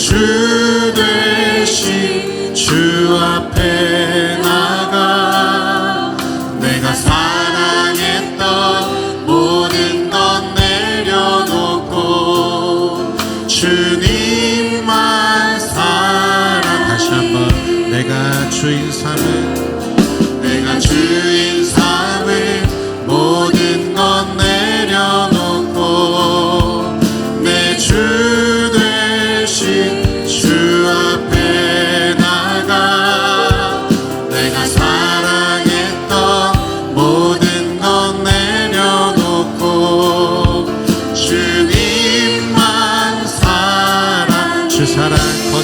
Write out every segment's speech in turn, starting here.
世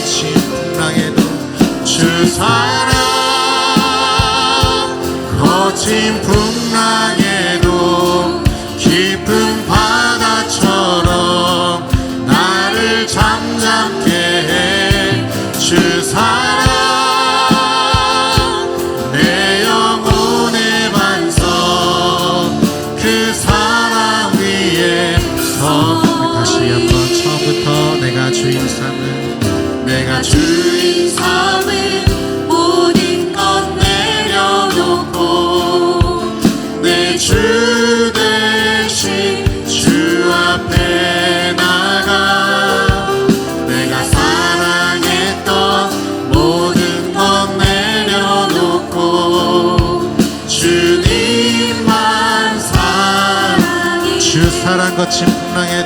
심랑에도 주 사랑 ನನಗೆ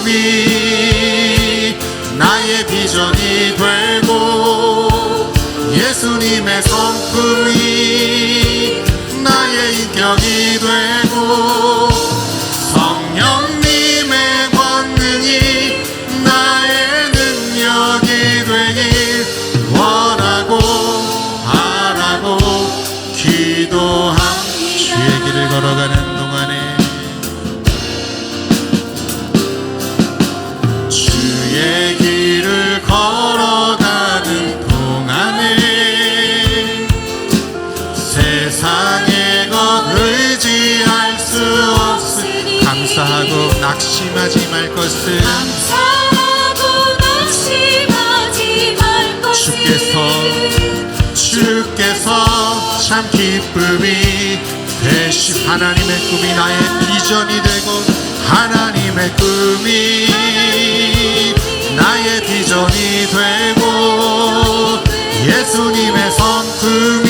꿈이 나의 비전이 되고 예수님의 성품이 나의 인격이 되고 성령님의 권능이 나의 능력이 되길 원하고 바라고 기도함 주의 길을 걸어가는 말 것을 감사하고 낙심하지 말 것을 주께서 주께서 참 기쁨이 대신 하나님의 꿈이 나의 비전이 되고 하나님의 꿈이 나의 비전이 되고 예수님의 성품이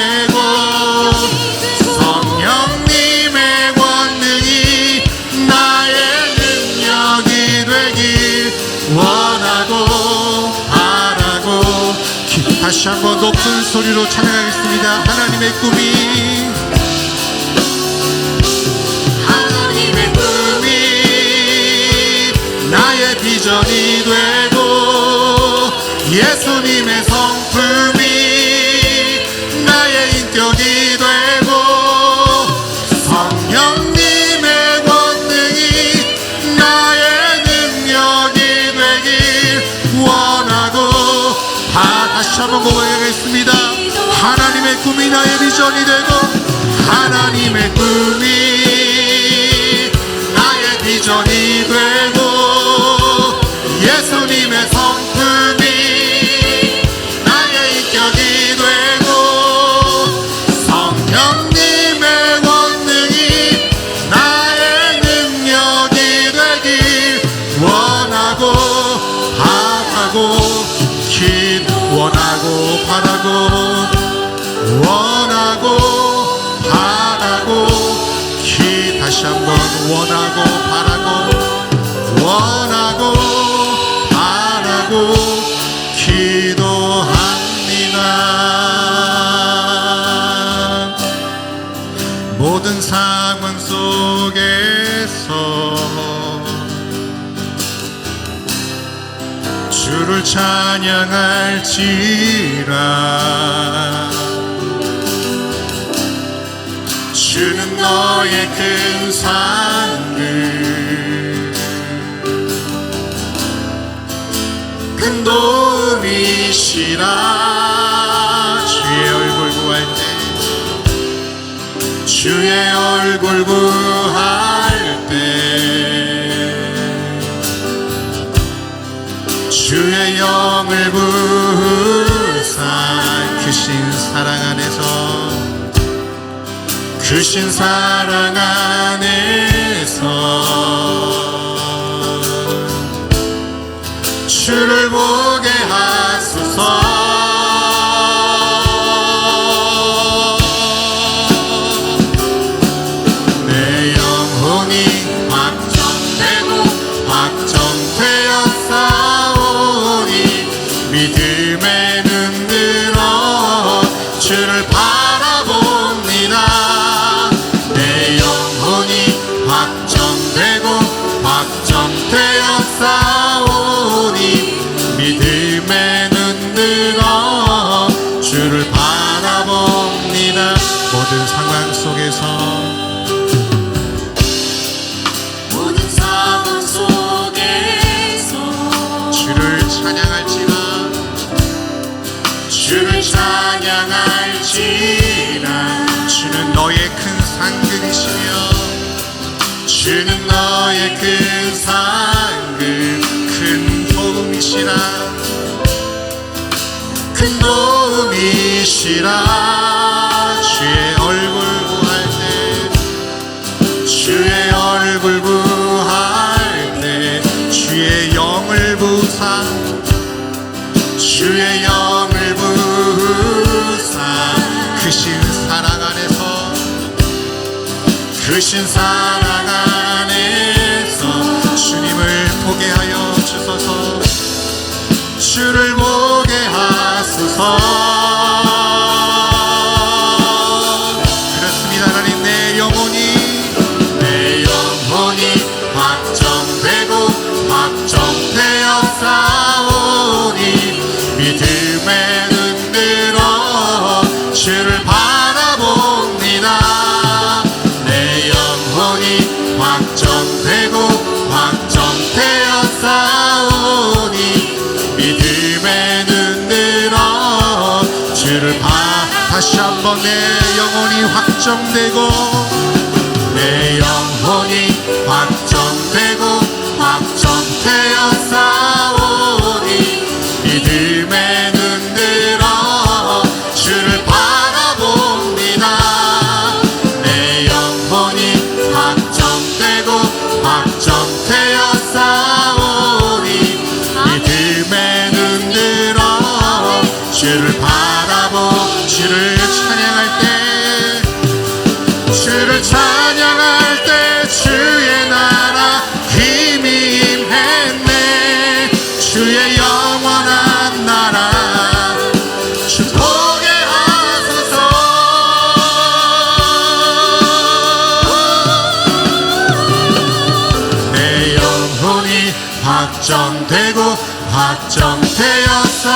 한번 높은 소리로 찬양하겠습니다. 하나님의 꿈이. 하나님의 꿈이 나의 비전이 되고 예수 다 다시 한번 고백하겠습니다. 하나님의 꿈이 나의 비전이 되고 하나님의 꿈이 나의 비전이 찬양할지라. 주는 너의 큰 산을. 큰 도움이시라. 주의 얼굴 구할 때 주의 얼굴 구할 크신 사랑 안에서 주를 보게 하소서. 믿음에 너의 큰 상급 큰 도움이시라. 큰 도움이시라. 주의 얼굴 구할 때 주의 얼굴 구할 때 주의 영을 부사. 주의 영을 부사. 크신 사랑 안에서 크신 사랑 확정되고 내 영혼이 확정되고 확정되어 싸 확정되고 확정되었사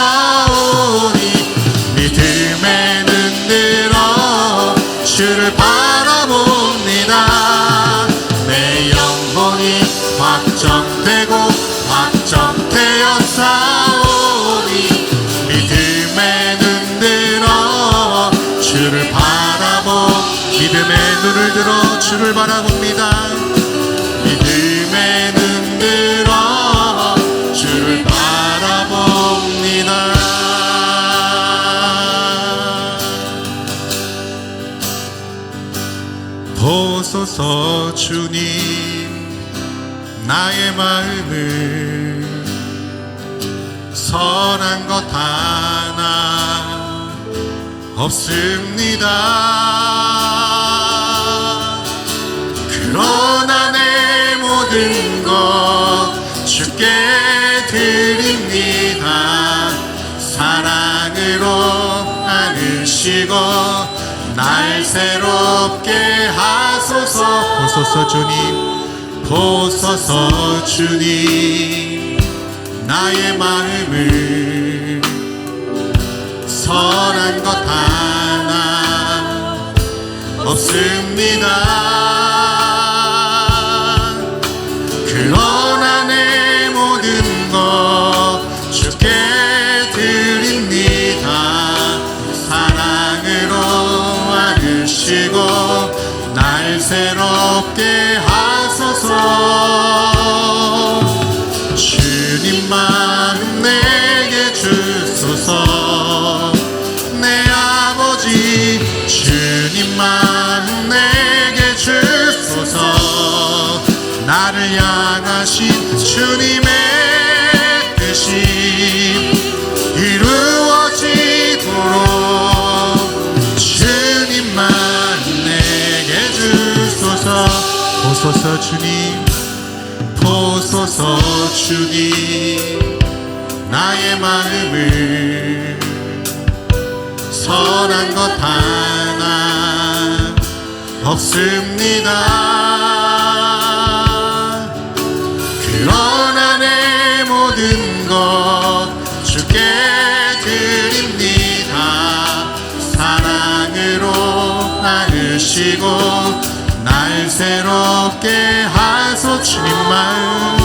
보소서 주님. 나의 마음을 선한 것 하나 없습니다. 그러나 내 모든 것 주께 드립니다. 사랑으로 안으시고 날 새롭게 하소서. 보소서 주님. 보소서 주님. 나의 마음을 선한 것 하나 없습니다 나를 향하신 주님의 뜻이 이루어지도록 주님만 내게 주소서. 보소서 주님. 보소서 주님. 나의 마음을 선한 것 하나 없습니다 그러나 내 모든 것 주께 드립니다. 사랑으로 안으시고 날 새롭게 하소 주님만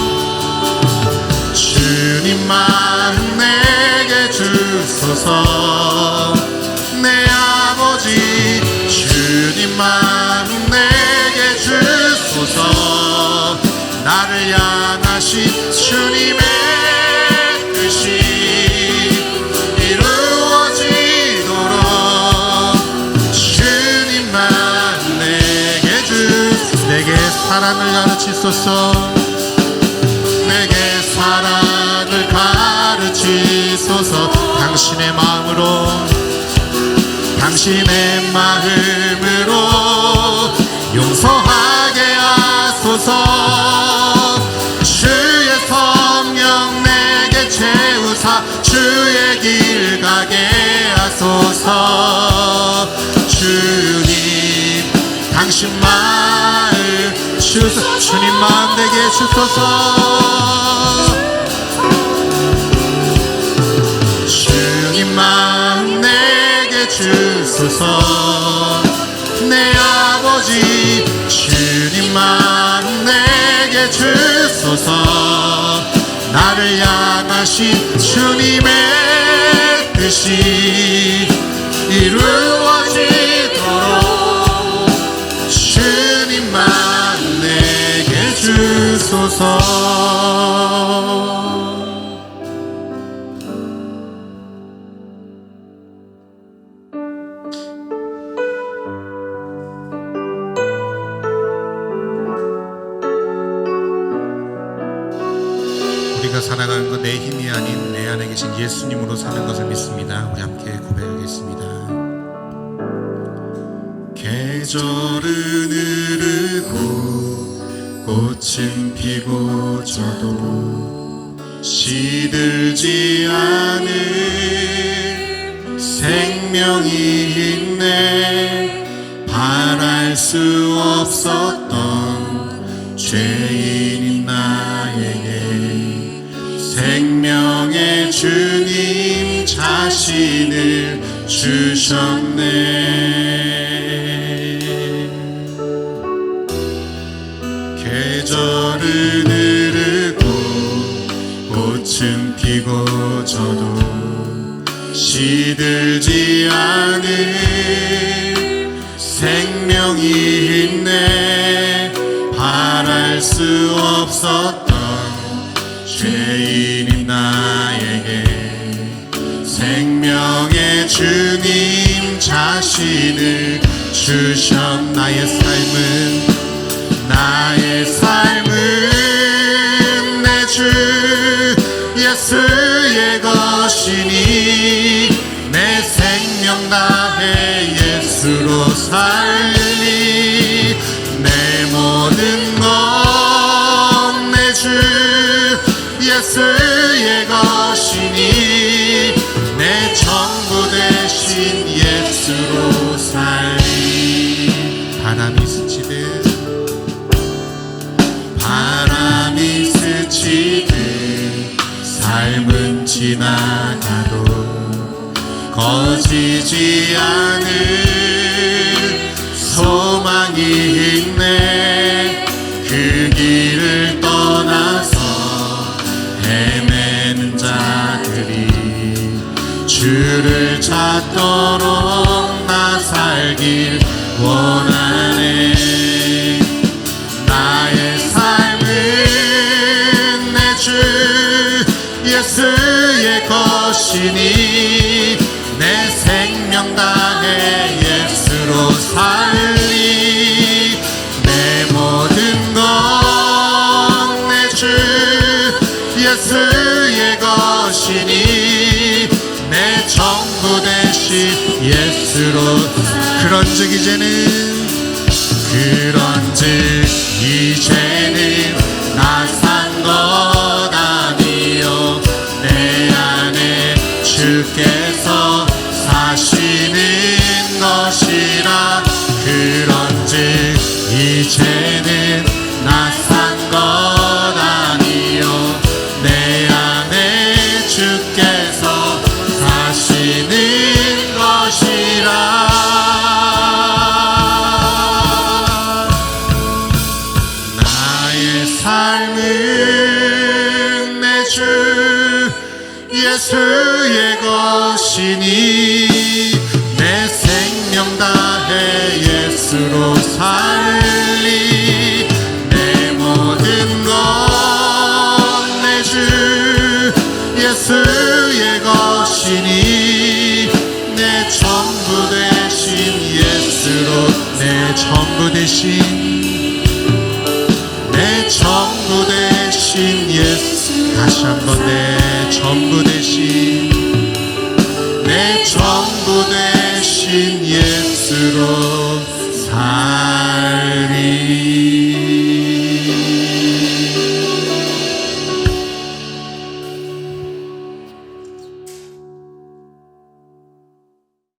주님만 내게 주소서. 내 아버지 주님만 내게 주소서 나를 향하신 주님의 뜻이 이루어지도록 주님만 내게 주 내게 사랑을 가르치소서. 내게 사랑을 가르치소서. 당신의 마음으로 당신의 마음으로 하소서. 주님 당신 마음 주소 주님 마음 내게 주소서. 주님만 내게 주소서. 내 아버지 주님만 내게 주소서. 나를 향하신 주님의 뜻이 이루어지도록 주님만 내게 주소서 계절은 흐르고 꽃은 피고 져도 시들지 않을 생명이 있네. 바랄 수 없었던 죄인인 나에게 생명의 주님 자신을 주셨네 피고 져도 시들지 않을 생명이 있네. 바랄 수 없었던 죄인인 나에게 생명의 주님 자신을 주셨 나의 삶은 나의 삶 예수의 것이니 내 전부 대신 예수로 살리. 바람이 스치듯 바람이 스치듯 삶은 지나가도 거지지 않 그런즉 이제는 그런즉 이제는 나산것 아니요. 내 안에 주께